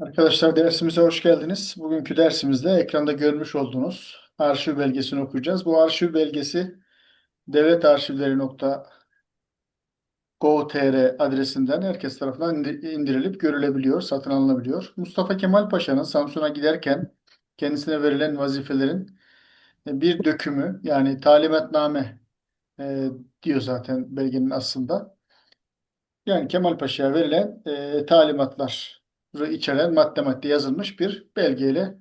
Arkadaşlar dersimize hoş geldiniz. Bugünkü dersimizde ekranda görmüş olduğunuz arşiv belgesini okuyacağız. Bu arşiv belgesi devletarşivleri.gov.tr adresinden herkes tarafından indi- indirilip görülebiliyor, satın alınabiliyor. Mustafa Kemal Paşa'nın Samsun'a giderken kendisine verilen vazifelerin bir dökümü yani talimatname e, diyor zaten belgenin aslında. Yani Kemal Paşa'ya verilen e, talimatları içeren madde madde yazılmış bir belgeyle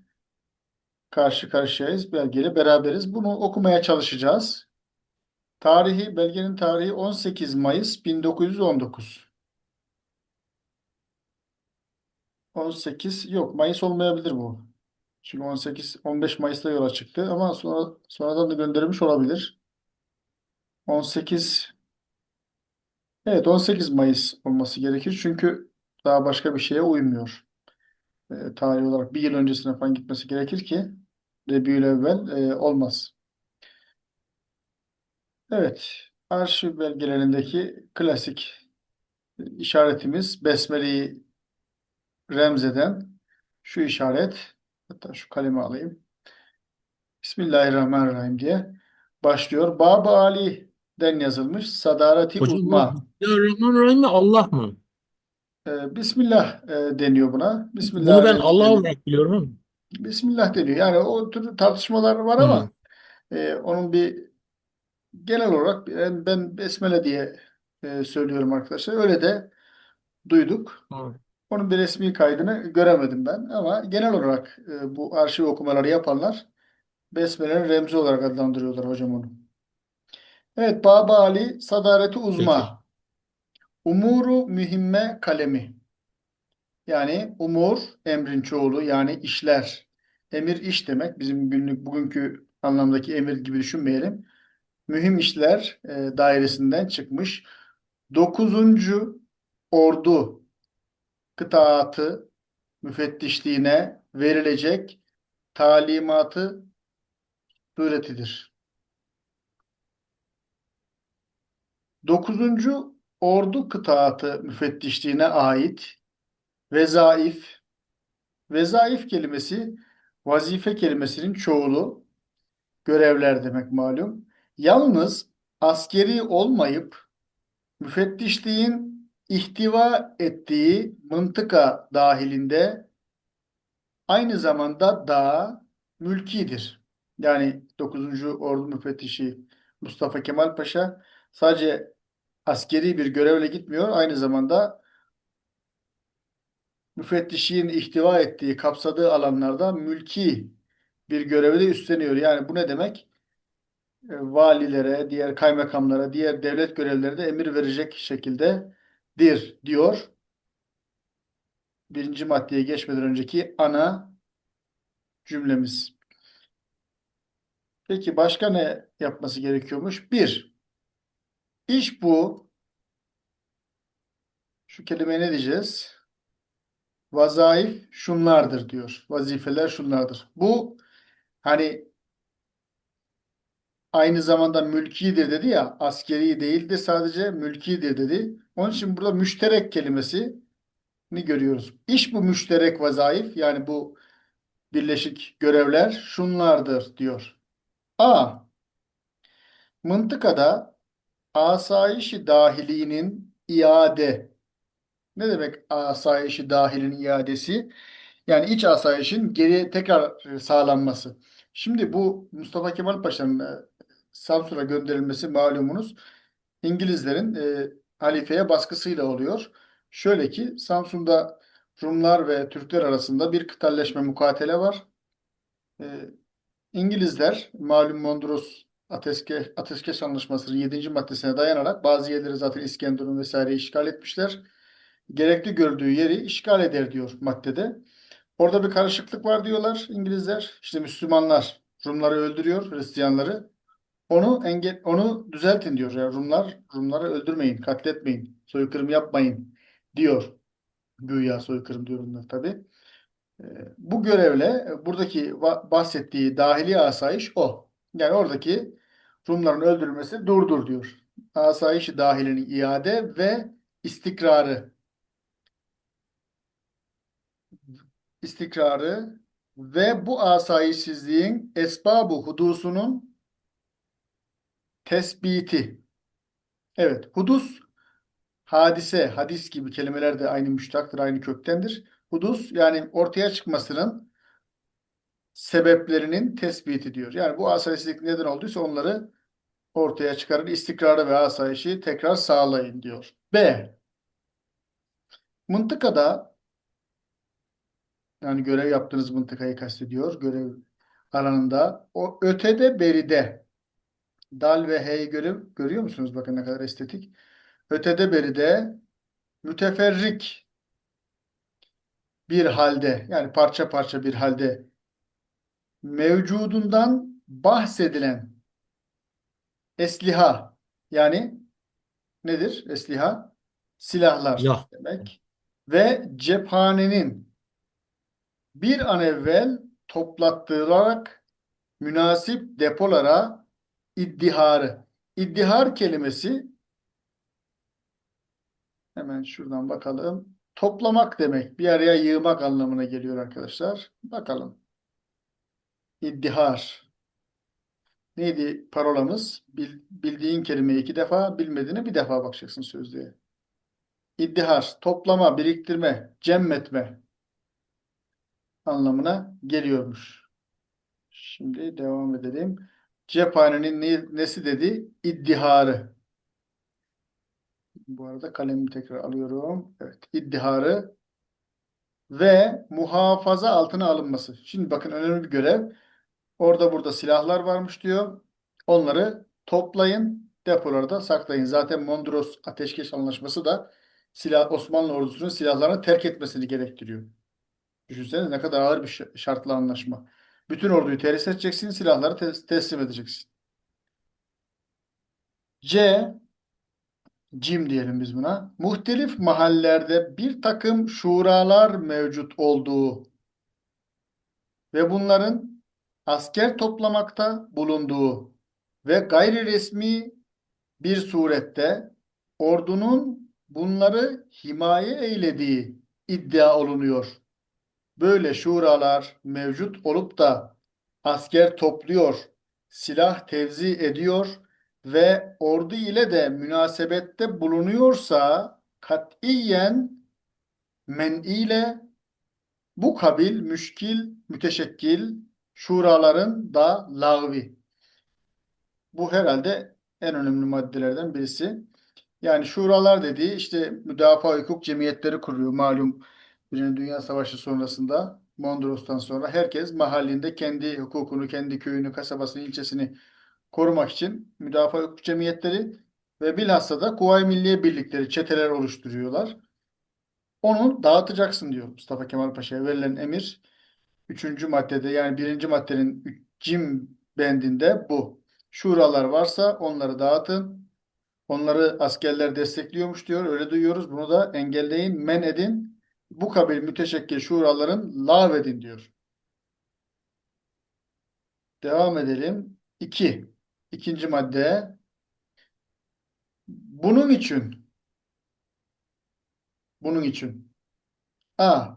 karşı karşıyayız. Belgeyle beraberiz. Bunu okumaya çalışacağız. Tarihi, belgenin tarihi 18 Mayıs 1919. 18 yok Mayıs olmayabilir bu. Çünkü 18 15 Mayıs'ta yola çıktı ama sonra sonradan da gönderilmiş olabilir. 18 Evet 18 Mayıs olması gerekir. Çünkü daha başka bir şeye uymuyor. E, tarih olarak bir yıl öncesine falan gitmesi gerekir ki Rebiyülevvel e, olmaz. Evet, arşiv belgelerindeki klasik işaretimiz Besmele'yi remzeden şu işaret. Hatta şu kalemi alayım. Bismillahirrahmanirrahim diye başlıyor. Bab-ı Ali'den yazılmış. Sadarati Hocam uzma. Bismillahirrahmanirrahim mi Allah mı? E, Bismillah e, deniyor buna. Bunu ben Allah Bismillahirrahmanirrahim. olarak biliyorum. Bismillah deniyor. Yani o tür tartışmalar var ama e, onun bir genel olarak ben, ben Besmele diye e, söylüyorum arkadaşlar. Öyle de duyduk. hı. Onun bir resmi kaydını göremedim ben ama genel olarak e, bu arşiv okumaları yapanlar Besmele'nin remzi olarak adlandırıyorlar hocam onu. Evet, Baba Ali Sadareti. Uzma. Umuru mühimme kalemi. Yani umur emrin çoğulu yani işler. Emir iş demek. Bizim günlük bugünkü anlamdaki emir gibi düşünmeyelim. Mühim işler e, dairesinden çıkmış. Dokuzuncu Ordu kıtaatı müfettişliğine verilecek talimatı suretidir. Dokuzuncu Ordu kıtaatı müfettişliğine ait vezaif, vezaif kelimesi vazife kelimesinin çoğulu görevler demek malum. Yalnız askeri olmayıp müfettişliğin ihtiva ettiği mıntıka dahilinde aynı zamanda da mülkidir. Yani 9. Ordu Müfettişi Mustafa Kemal Paşa sadece askeri bir görevle gitmiyor, aynı zamanda müfettişliğin ihtiva ettiği, kapsadığı alanlarda mülki bir görevi de üstleniyor. Yani bu ne demek? E, Valilere, diğer kaymakamlara, diğer devlet görevlilerine de emir verecek şekildedir diyor. Birinci maddeye geçmeden önceki ana cümlemiz. Peki başka ne yapması gerekiyormuş? Bir, iş bu. Şu kelimeye ne diyeceğiz? Vazaif şunlardır diyor. Vazifeler şunlardır. Bu hani aynı zamanda mülkidir dedi ya, askeri değildir sadece mülkidir dedi. Onun için burada müşterek kelimesini görüyoruz. İş bu müşterek vazaif yani bu birleşik görevler şunlardır diyor. A. Mıntıkada asayişi dahilinin iade. Ne demek asayişi dahilinin iadesi? Yani iç asayişin geri tekrar e, sağlanması. Şimdi bu Mustafa Kemal Paşa'nın e, Samsun'a gönderilmesi malumunuz İngilizlerin e, halifeye baskısıyla oluyor. Şöyle ki Samsun'da Rumlar ve Türkler arasında bir kıtalleşme mukatele var. E, İngilizler malum Mondros Ateşke, Ateşkes Anlaşması'nın 7. maddesine dayanarak bazı yerleri zaten İskenderun vesaire işgal etmişler. Gerekli gördüğü yeri işgal eder diyor maddede. Orada bir karışıklık var diyorlar İngilizler. İşte Müslümanlar Rumları öldürüyor, Hristiyanları. Onu engel, onu düzeltin diyor. Yani Rumlar, Rumları öldürmeyin, katletmeyin, soykırım yapmayın diyor. Güya soykırım diyorlar tabii. Ee, Bu görevle buradaki bahsettiği dahili asayiş o. Yani oradaki Rumların öldürülmesi durdur diyor. Asayişi dahilinin iade ve istikrarı. istikrarı ve bu asayişsizliğin esbabı hudusunun tespiti. Evet, hudus hadise, hadis gibi kelimeler de aynı müştaktır, aynı köktendir. Hudus yani ortaya çıkmasının sebeplerinin tespiti diyor. Yani bu asayişsizlik neden olduysa onları ortaya çıkarır. İstikrarı ve asayişi tekrar sağlayın diyor. B. Mıntıkada yani görev yaptığınız mıntıkayı kastediyor. Görev alanında o ötede beride dal ve hey görüyor, görüyor musunuz? Bakın ne kadar estetik. Ötede beride müteferrik bir halde yani parça parça bir halde mevcudundan bahsedilen esliha yani nedir? Esliha silahlar Silah. demek ve cephanenin bir an evvel toplattırılarak münasip depolara iddiharı. İddihar kelimesi hemen şuradan bakalım. Toplamak demek. Bir araya yığmak anlamına geliyor arkadaşlar. Bakalım. İddihar. Neydi parolamız? Bil- bildiğin kelimeyi iki defa, bilmediğine bir defa bakacaksın sözlüğe. İddihar, toplama, biriktirme, cemmetme anlamına geliyormuş. Şimdi devam edelim. Cephanenin ne- nesi dedi? İddiharı. Bu arada kalemimi tekrar alıyorum. Evet, iddiharı ve muhafaza altına alınması. Şimdi bakın önemli bir görev. Orada burada silahlar varmış diyor. Onları toplayın, depolarda saklayın. Zaten Mondros Ateşkes Anlaşması da silah Osmanlı ordusunun silahlarını terk etmesini gerektiriyor. Düşünsenize ne kadar ağır bir şartlı anlaşma. Bütün orduyu terhis edeceksin, silahları tes- teslim edeceksin. C, Cim diyelim biz buna. Muhtelif mahallerde bir takım şuralar mevcut olduğu ve bunların asker toplamakta bulunduğu ve gayri resmi bir surette ordunun bunları himaye eylediği iddia olunuyor. Böyle şuralar mevcut olup da asker topluyor, silah tevzi ediyor ve ordu ile de münasebette bulunuyorsa katiyen men ile bu kabil müşkil, müteşekkil şuraların da lağvi. Bu herhalde en önemli maddelerden birisi. Yani şuralar dediği işte müdafaa hukuk cemiyetleri kuruyor malum Birinci Dünya Savaşı sonrasında Mondros'tan sonra herkes mahallinde kendi hukukunu, kendi köyünü, kasabasını, ilçesini korumak için müdafaa hukuk cemiyetleri ve bilhassa da Kuvayi Milliye Birlikleri, çeteler oluşturuyorlar. Onu dağıtacaksın diyor Mustafa Kemal Paşa'ya verilen emir. Üçüncü maddede yani birinci maddenin cim bendinde bu. Şuralar varsa onları dağıtın. Onları askerler destekliyormuş diyor. Öyle duyuyoruz. Bunu da engelleyin, men edin. Bu kabil müteşekkil şuraların lağvedin diyor. Devam edelim. İki. İkinci madde. Bunun için bunun için A.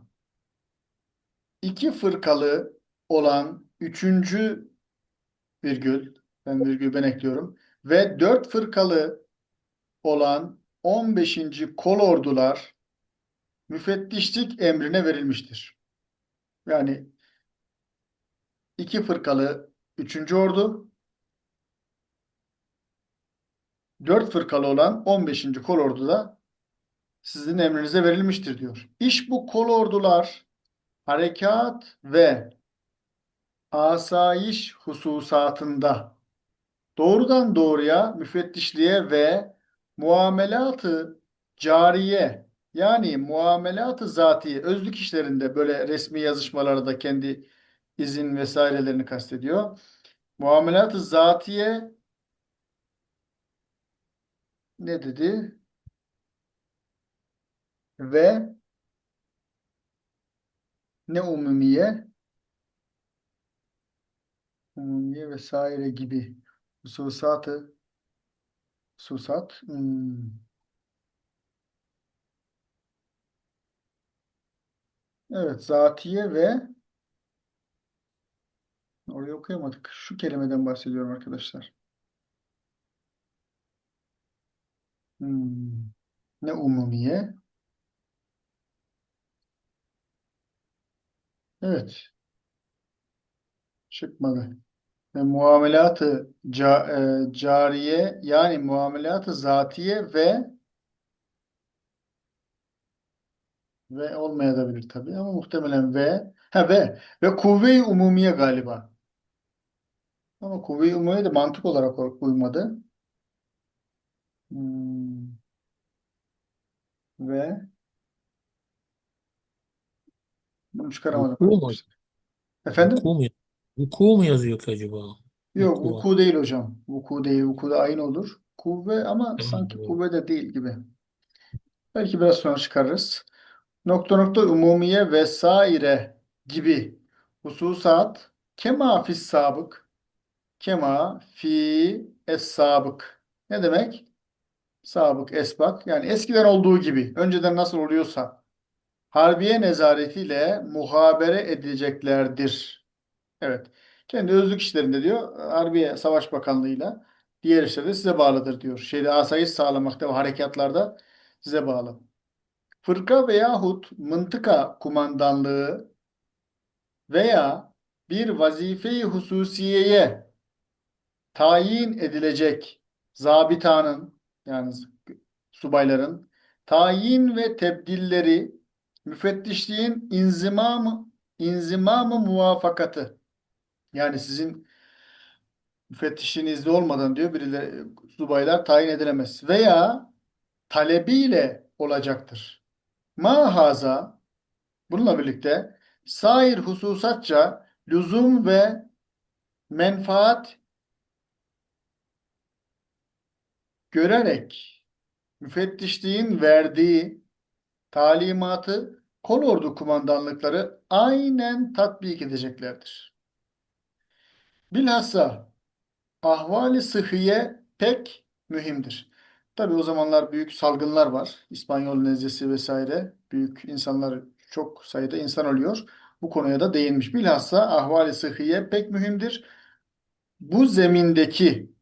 iki fırkalı olan üçüncü virgül ben virgül ben ekliyorum ve dört fırkalı olan 15. kolordular müfettişlik emrine verilmiştir. Yani iki fırkalı üçüncü ordu dört fırkalı olan 15. kolordu da sizin emrinize verilmiştir diyor. İş bu kolordular harekat ve asayiş hususatında doğrudan doğruya müfettişliğe ve muamelatı cariye yani muamelatı zatiye özlük işlerinde böyle resmi yazışmalarda kendi izin vesairelerini kastediyor. Muamelatı zatiye ne dedi? Ve ne umumiye? Umumiye vesaire gibi hususatı hususat hmm. Evet, zatiye ve orayı okuyamadık. Şu kelimeden bahsediyorum arkadaşlar. Hmm. Ne umumiye? Evet, çıkmadı. Ve muamelatı ca, e, cariye yani muamelatı zatiye ve ve olmayabilir tabii ama muhtemelen ve ha ve ve kuvve-i umumiye galiba. Ama kuvve-i umumiye de mantık olarak uymadı. Hmm. Ve bunu çıkaramadım Vuku mu? Efendim? Vuku mu? Vuku mu yazıyor ki acaba? Yok Vuku. vuku değil hocam. Vuku değil. Vuku da aynı olur. Kuvve ama sanki kuvve de değil gibi. Belki biraz sonra çıkarırız. Nokta nokta umumiye vesaire gibi hususat kema fis sabık kema fi es sabık. Ne demek? Sabık esbak yani eskiden olduğu gibi önceden nasıl oluyorsa harbiye nezaretiyle muhabere edileceklerdir. Evet. Kendi özlük işlerinde diyor Harbiye Savaş Bakanlığı'yla diğer işlerde size bağlıdır diyor. Şeyde asayiş sağlamakta ve harekatlarda size bağlı. Fırka veyahut mıntıka kumandanlığı veya bir vazife-i hususiyeye tayin edilecek zabitanın yani subayların tayin ve tebdilleri müfettişliğin inzimamı inzimamı muvafakatı yani sizin müfettişliğin izni olmadan diyor birileri subaylar tayin edilemez veya talebiyle olacaktır. Ma haza bununla birlikte sair hususatça lüzum ve menfaat görerek müfettişliğin verdiği talimatı kolordu kumandanlıkları aynen tatbik edeceklerdir. Bilhassa ahvali sıhhiye pek mühimdir. Tabii o zamanlar büyük salgınlar var. İspanyol nezlesi vesaire. Büyük insanlar çok sayıda insan ölüyor. Bu konuya da değinmiş. Bilhassa ahvali sıhhiye pek mühimdir. Bu zemindeki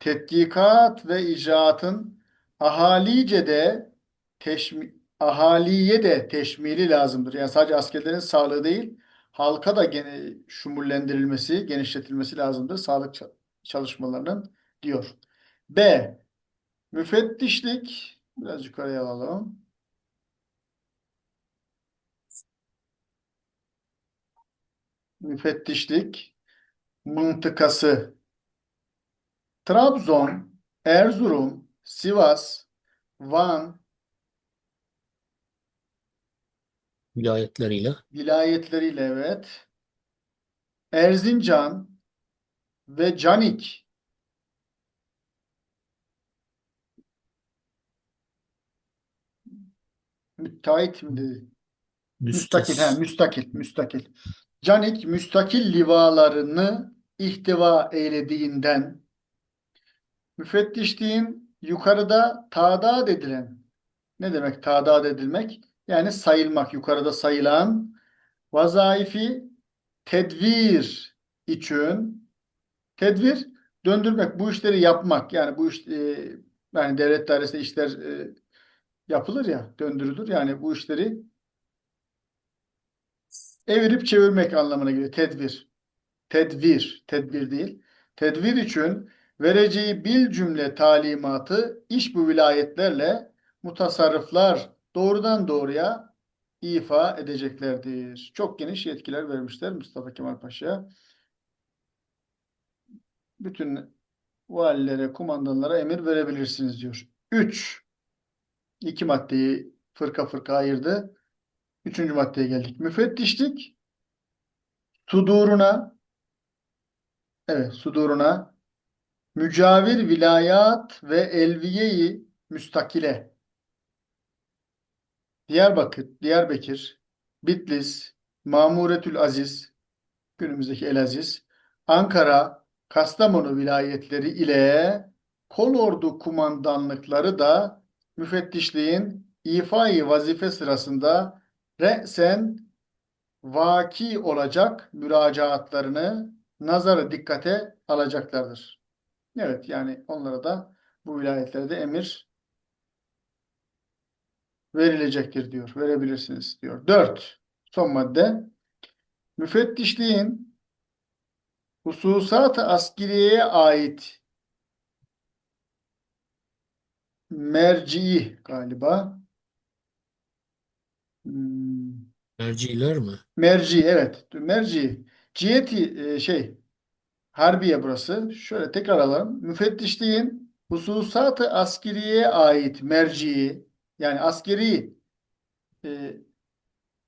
tetkikat ve icraatın ahalice de teşmi, ahaliye de teşmili lazımdır. Yani sadece askerlerin sağlığı değil, halka da gene şumullendirilmesi, genişletilmesi lazımdır sağlık çalışmalarının diyor. B. Müfettişlik biraz yukarıya alalım. Müfettişlik mıntıkası Trabzon, Erzurum, Sivas, Van Vilayetleriyle. vilayetleriyle evet. Erzincan ve Canik müteahhit mi dedi? Müstakil, he, müstakil, müstakil. Canik müstakil livalarını ihtiva eylediğinden müfettişliğin yukarıda tadat edilen ne demek tadat edilmek? Yani sayılmak, yukarıda sayılan vazaifi tedvir için tedvir döndürmek, bu işleri yapmak. Yani bu iş e, yani devlet dairesinde işler e, yapılır ya, döndürülür. Yani bu işleri evirip çevirmek anlamına geliyor. Tedbir. Tedvir. Tedbir değil. Tedvir için vereceği bil cümle talimatı iş bu vilayetlerle mutasarrıflar doğrudan doğruya ifa edeceklerdir. Çok geniş yetkiler vermişler Mustafa Kemal Paşa'ya. Bütün valilere, kumandanlara emir verebilirsiniz diyor. 3. İki maddeyi fırka fırka ayırdı. Üçüncü maddeye geldik. Müfettişlik suduruna evet suduruna mücavir vilayat ve elviyeyi müstakile Diyarbakır, Diyarbakır, Bitlis, Mamuretül Aziz, günümüzdeki Elaziz, Ankara, Kastamonu vilayetleri ile kolordu kumandanlıkları da müfettişliğin ifai vazife sırasında re'sen vaki olacak müracaatlarını nazarı dikkate alacaklardır. Evet yani onlara da bu vilayetlerde emir verilecektir diyor. Verebilirsiniz diyor. Dört. Son madde. Müfettişliğin hususat-ı askeriyeye ait merci'i galiba. Hmm, Merciler mi? Merci evet. Merci. Ciheti e, şey Harbiye burası. Şöyle tekrar alalım. Müfettişliğin hususat-ı askeriyeye ait merci'i yani askeri e,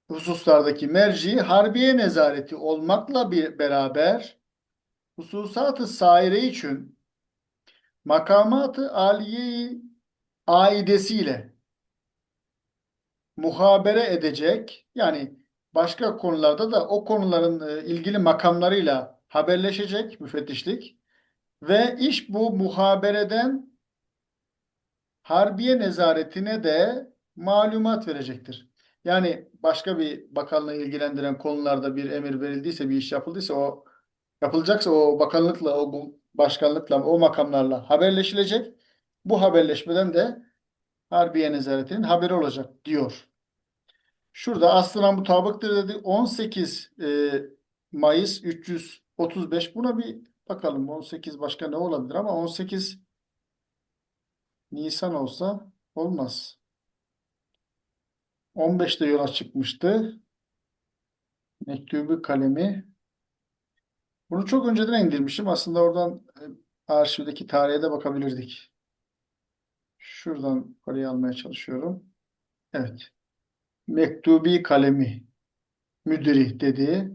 hususlardaki merci harbiye nezareti olmakla bir beraber hususat-ı saire için makamat-ı aliye aidesiyle muhabere edecek yani başka konularda da o konuların e, ilgili makamlarıyla haberleşecek müfettişlik ve iş bu muhabereden Harbiye nezaretine de malumat verecektir. Yani başka bir bakanlığı ilgilendiren konularda bir emir verildiyse, bir iş yapıldıysa o yapılacaksa o bakanlıkla, o başkanlıkla, o makamlarla haberleşilecek. Bu haberleşmeden de Harbiye nezaretinin haberi olacak diyor. Şurada aslına mutabıktır dedi. 18 e, Mayıs 335. Buna bir bakalım. 18 başka ne olabilir ama 18 Nisan olsa olmaz. 15'te yola çıkmıştı. Mektubu kalemi. Bunu çok önceden indirmişim. Aslında oradan e, arşivdeki tarihe de bakabilirdik. Şuradan parayı almaya çalışıyorum. Evet. Mektubi kalemi müdiri dediği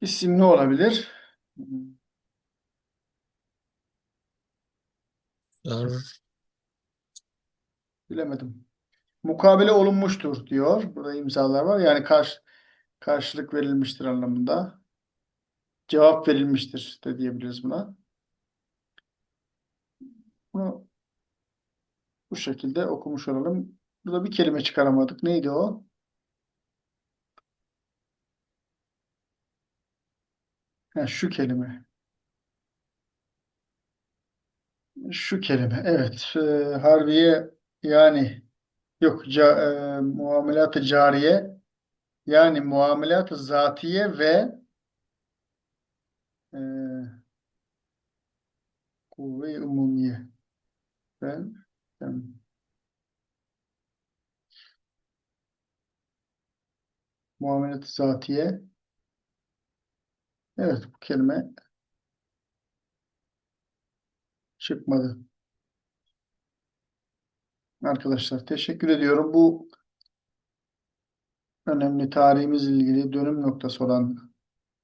isim ne olabilir? Dar, Bilemedim. Mukabele olunmuştur diyor. Burada imzalar var. Yani karşı, karşılık verilmiştir anlamında. Cevap verilmiştir de diyebiliriz buna. Bunu bu şekilde okumuş olalım. Burada bir kelime çıkaramadık. Neydi o? Ha, şu kelime. Şu kelime. Evet. Ee, harbiye yani yok ca, e, muamelat-ı cariye yani muamelat-ı zatiye ve e, kuvve-i umumiye. Ben, ben muamelat-ı zatiye evet bu kelime çıkmadı. Arkadaşlar teşekkür ediyorum. Bu önemli tarihimizle ilgili dönüm noktası olan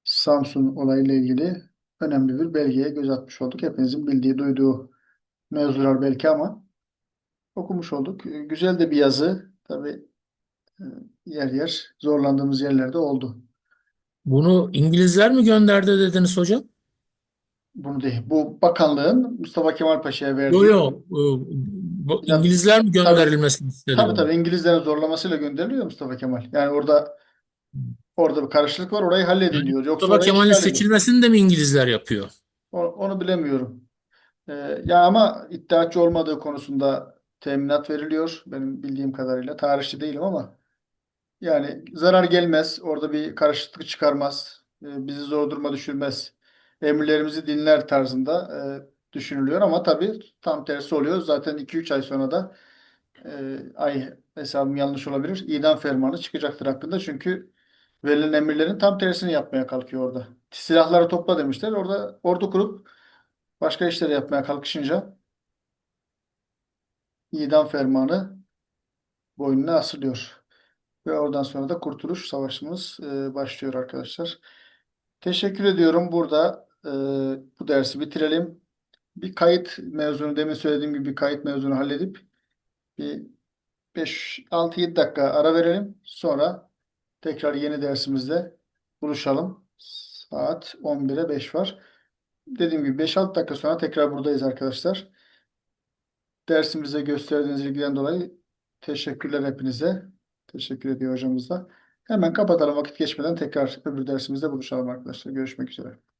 Samsun olayıyla ilgili önemli bir belgeye göz atmış olduk. Hepinizin bildiği, duyduğu mevzular belki ama okumuş olduk. Güzel de bir yazı. Tabii e, yer yer zorlandığımız yerlerde oldu. bunu İngilizler mi gönderdi dediniz hocam? Bunu değil. Bu bakanlığın Mustafa Kemal Paşa'ya Yok verdiği yok. Bu Ya, İngilizler mi gönderilmesini istedi tabii tabii İngilizlerin zorlamasıyla gönderiliyor Mustafa Kemal. Yani orada orada bir karışıklık var. Orayı halledin diyor. Yoksa Mustafa Kemal'in seçilmesini de mi İngilizler yapıyor? O- Onu bilemiyorum. Ee, ya ama iddiaçı olmadığı konusunda teminat veriliyor benim bildiğim kadarıyla. Tarihçi değilim ama yani zarar gelmez. Orada bir karışıklık çıkarmaz. e, bizi zor duruma düşürmez. Emirlerimizi dinler tarzında e, düşünülüyor ama tabii tam tersi oluyor. Zaten 2-3 ay sonra da e, ay hesabım yanlış olabilir. İdam fermanı çıkacaktır hakkında. Çünkü verilen emirlerin tam tersini yapmaya kalkıyor orada. Silahları topla demişler. Orada ordu kurup başka işleri yapmaya kalkışınca idam fermanı boynuna asılıyor. Ve oradan sonra da Kurtuluş Savaşımız e, başlıyor arkadaşlar. Teşekkür ediyorum. Burada e, bu dersi bitirelim. Bir kayıt mevzunu demin söylediğim gibi bir kayıt mevzunu halledip bir 5-6-7 dakika ara verelim. Sonra tekrar yeni dersimizde buluşalım. Saat 11'e 5 var. Dediğim gibi 5-6 dakika sonra tekrar buradayız arkadaşlar. Dersimize gösterdiğiniz ilgiden dolayı teşekkürler hepinize. Teşekkür ediyor hocamız da. Hemen kapatalım vakit geçmeden tekrar öbür dersimizde buluşalım arkadaşlar. Görüşmek üzere.